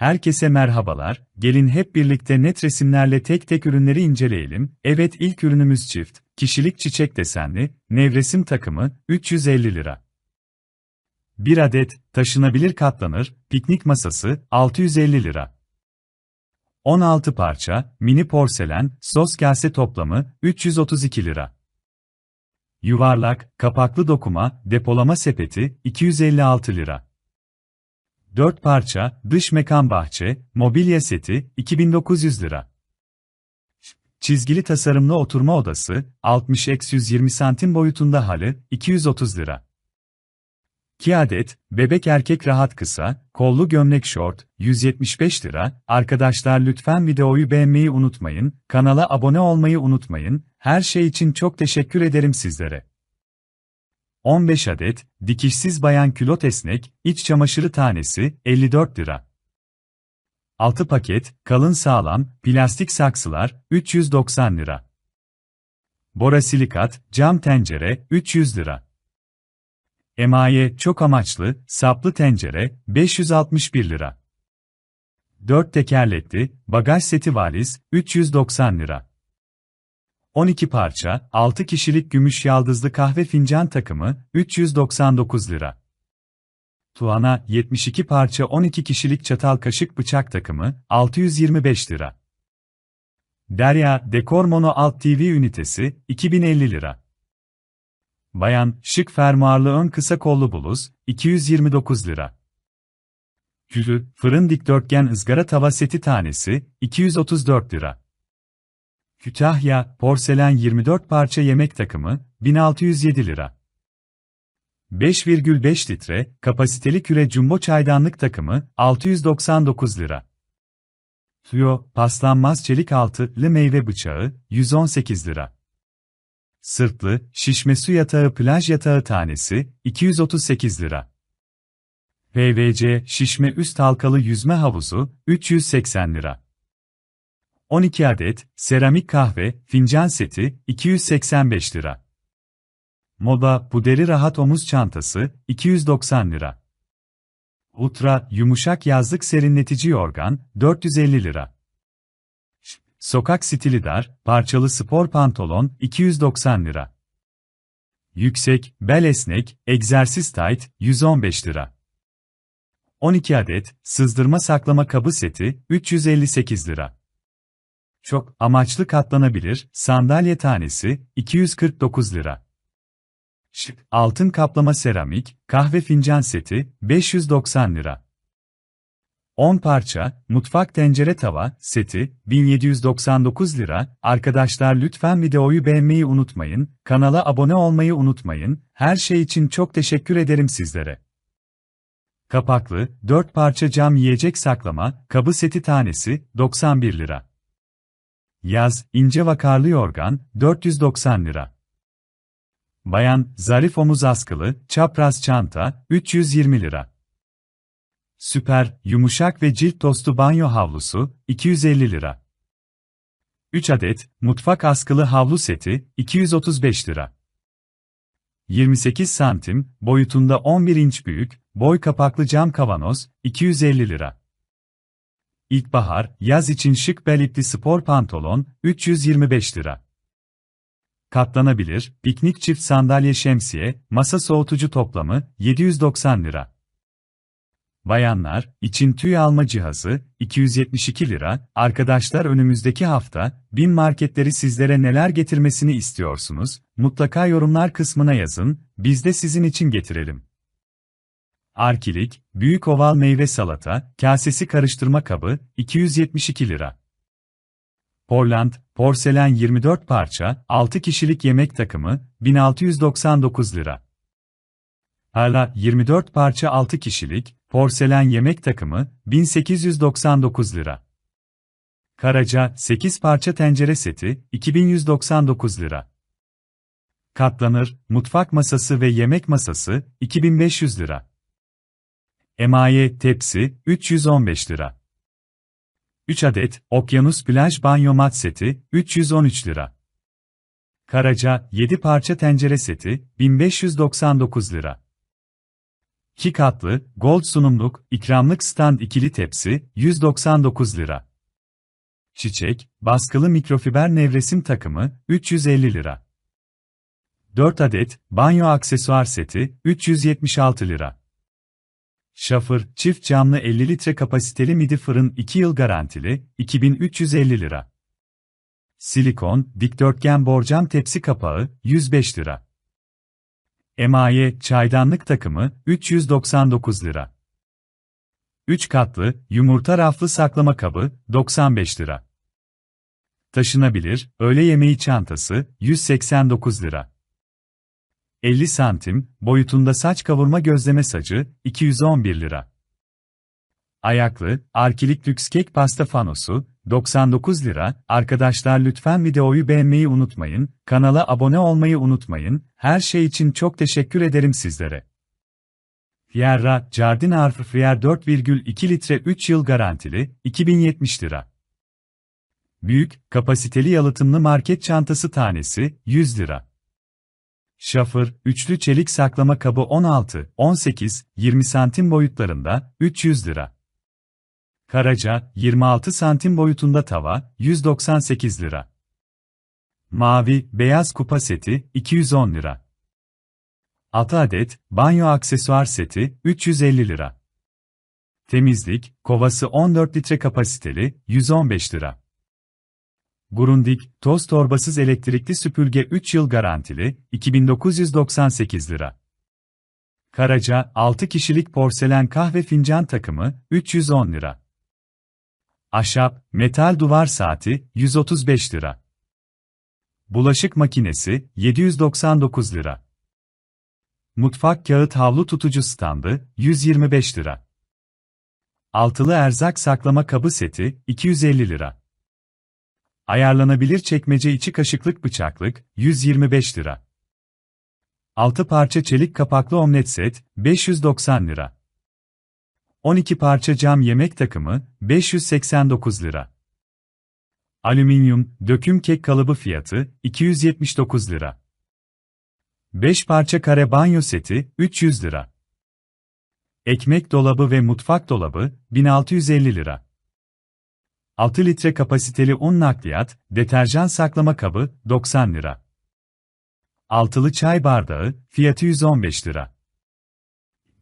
Herkese merhabalar, gelin hep birlikte net resimlerle tek tek ürünleri inceleyelim. Evet ilk ürünümüz çift, kişilik çiçek desenli, nevresim takımı, 350 lira. 1 adet, taşınabilir katlanır, piknik masası, 650 lira. 16 parça, mini porselen, sos kase toplamı, 332 lira. Yuvarlak, kapaklı dokuma, depolama sepeti, 256 lira. 4 parça, dış mekan bahçe, mobilya seti, 2900 lira. Çizgili tasarımlı oturma odası, 60x120 santim boyutunda halı, 230 lira. 2 adet, bebek erkek rahat kısa, kollu gömlek şort, 175 lira. Arkadaşlar lütfen videoyu beğenmeyi unutmayın, kanala abone olmayı unutmayın, her şey için çok teşekkür ederim sizlere. 15 adet, dikişsiz bayan külot esnek, iç çamaşırı tanesi, 54 lira. 6 paket, kalın sağlam, plastik saksılar, 390 lira. Borasilikat, cam tencere, 300 lira. Emaye, çok amaçlı, saplı tencere, 561 lira. 4 tekerlekli, bagaj seti valiz, 390 lira. 12 parça, 6 kişilik gümüş yaldızlı kahve fincan takımı, 399 lira. Tuana, 72 parça 12 kişilik çatal kaşık bıçak takımı, 625 lira. Derya, Dekor Mono Alt TV ünitesi, 2050 lira. Bayan, şık fermuarlı ön kısa kollu bluz, 229 lira. Külü, fırın dikdörtgen ızgara tava seti tanesi, 234 lira. Kütahya, porselen 24 parça yemek takımı, 1607 lira. 5,5 litre, kapasiteli küre jumbo çaydanlık takımı, 699 lira. Tuyo, paslanmaz çelik altılı meyve bıçağı, 118 lira. Sırtlı, şişme su yatağı plaj yatağı tanesi, 238 lira. PVC, şişme üst halkalı yüzme havuzu, 380 lira. 12 adet, seramik kahve, fincan seti, 285 lira. Moda, puderi rahat omuz çantası, 290 lira. Ultra, yumuşak yazlık serinletici yorgan, 450 lira. Sokak stili dar, parçalı spor pantolon, 290 lira. Yüksek, bel esnek, egzersiz tight, 115 lira. 12 adet, sızdırma saklama kabı seti, 358 lira. Çok amaçlı katlanabilir sandalye tanesi 249 lira. Şık altın kaplama seramik kahve fincan seti 590 lira. 10 parça mutfak tencere tava seti 1799 lira. Arkadaşlar lütfen videoyu beğenmeyi unutmayın, kanala abone olmayı unutmayın. Her şey için çok teşekkür ederim sizlere. Kapaklı 4 parça cam yiyecek saklama kabı seti tanesi 91 lira. Yaz, ince vakarlı yorgan, 490 lira. Bayan, zarif omuz askılı, çapraz çanta, 320 lira. Süper, yumuşak ve cilt tostu banyo havlusu, 250 lira. 3 adet, mutfak askılı havlu seti, 235 lira. 28 santim, boyutunda 11 inç büyük, boy kapaklı cam kavanoz, 250 lira. İlkbahar, yaz için şık bel ipli spor pantolon, 325 lira. Katlanabilir, piknik çift sandalye şemsiye, masa soğutucu toplamı, 790 lira. Bayanlar, için tüy alma cihazı, 272 lira. Arkadaşlar önümüzdeki hafta, bin marketleri sizlere neler getirmesini istiyorsunuz? Mutlaka yorumlar kısmına yazın, biz de sizin için getirelim. Arkilik, büyük oval meyve salata, kasesi karıştırma kabı, 272 lira. Portland, porselen 24 parça, 6 kişilik yemek takımı, 1699 lira. Hala 24 parça 6 kişilik, porselen yemek takımı, 1899 lira. Karaca, 8 parça tencere seti, 2199 lira. Katlanır, mutfak masası ve yemek masası, 2500 lira. Emaye tepsi 315 lira. 3 adet Okyanus plaj banyo mat seti 313 lira. Karaca 7 parça tencere seti 1599 lira. 2 katlı, gold sunumluk, ikramlık stand ikili tepsi, 199 lira. Çiçek, baskılı mikrofiber nevresim takımı, 350 lira. 4 adet, banyo aksesuar seti, 376 lira. Şafır, çift camlı 50 litre kapasiteli midi fırın 2 yıl garantili, 2350 lira. Silikon, dikdörtgen borcam tepsi kapağı, 105 lira. Emaye, çaydanlık takımı, 399 lira. 3 katlı, yumurta raflı saklama kabı, 95 lira. Taşınabilir, öğle yemeği çantası, 189 lira. 50 santim, boyutunda saç kavurma gözleme sacı, 211 lira. Ayaklı, arkilik lüks kek pasta fanosu, 99 lira. Arkadaşlar lütfen videoyu beğenmeyi unutmayın, kanala abone olmayı unutmayın, her şey için çok teşekkür ederim sizlere. Fierra, Jardin Arfrier 4,2 litre 3 yıl garantili, 2070 lira. Büyük, kapasiteli yalıtımlı market çantası tanesi, 100 lira. Şafır, üçlü çelik saklama kabı 16, 18, 20 santim boyutlarında, 300 lira. Karaca, 26 santim boyutunda tava, 198 lira. Mavi, beyaz kupa seti, 210 lira. 6 adet, banyo aksesuar seti, 350 lira. Temizlik, kovası 14 litre kapasiteli, 115 lira. Grundig, toz torbasız elektrikli süpürge 3 yıl garantili, 2998 lira. Karaca, 6 kişilik porselen kahve fincan takımı, 310 lira. Ahşap, metal duvar saati, 135 lira. Bulaşık makinesi, 799 lira. Mutfak kağıt havlu tutucu standı, 125 lira. Altılı erzak saklama kabı seti, 250 lira. Ayarlanabilir çekmece içi kaşıklık bıçaklık, 125 lira. 6 parça çelik kapaklı omlet set, 590 lira. 12 parça cam yemek takımı, 589 lira. Alüminyum, döküm kek kalıbı fiyatı, 279 lira. 5 parça kare banyo seti, 300 lira. Ekmek dolabı ve mutfak dolabı, 1650 lira. 6 litre kapasiteli un nakliyat, deterjan saklama kabı, 90 lira. Altılı çay bardağı, fiyatı 115 lira.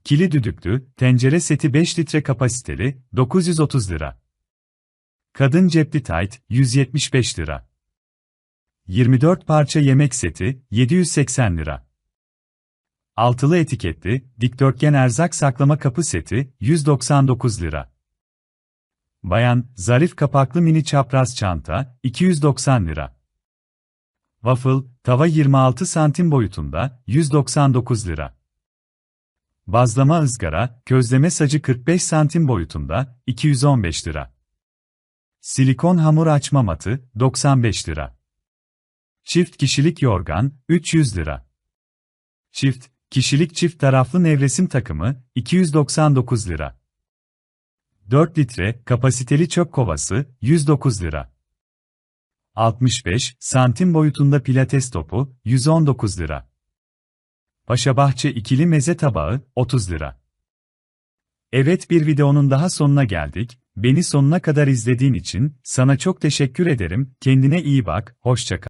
Kili düdüklü, tencere seti 5 litre kapasiteli, 930 lira. Kadın cepli tayt, 175 lira. 24 parça yemek seti, 780 lira. Altılı etiketli, dikdörtgen erzak saklama kapı seti, 199 lira. Bayan, zarif kapaklı mini çapraz çanta, 290 lira. Waffle, tava 26 santim boyutunda, 199 lira. Bazlama ızgara, közleme sacı 45 santim boyutunda, 215 lira. Silikon hamur açma matı, 95 lira. Çift kişilik yorgan, 300 lira. Çift, kişilik çift taraflı nevresim takımı, 299 lira. 4 litre, kapasiteli çöp kovası, 109 lira. 65 santim boyutunda pilates topu, 119 lira. Paşabahçe ikili meze tabağı, 30 lira. Evet bir videonun daha sonuna geldik. Beni sonuna kadar izlediğin için sana çok teşekkür ederim. Kendine iyi bak, hoşça kal.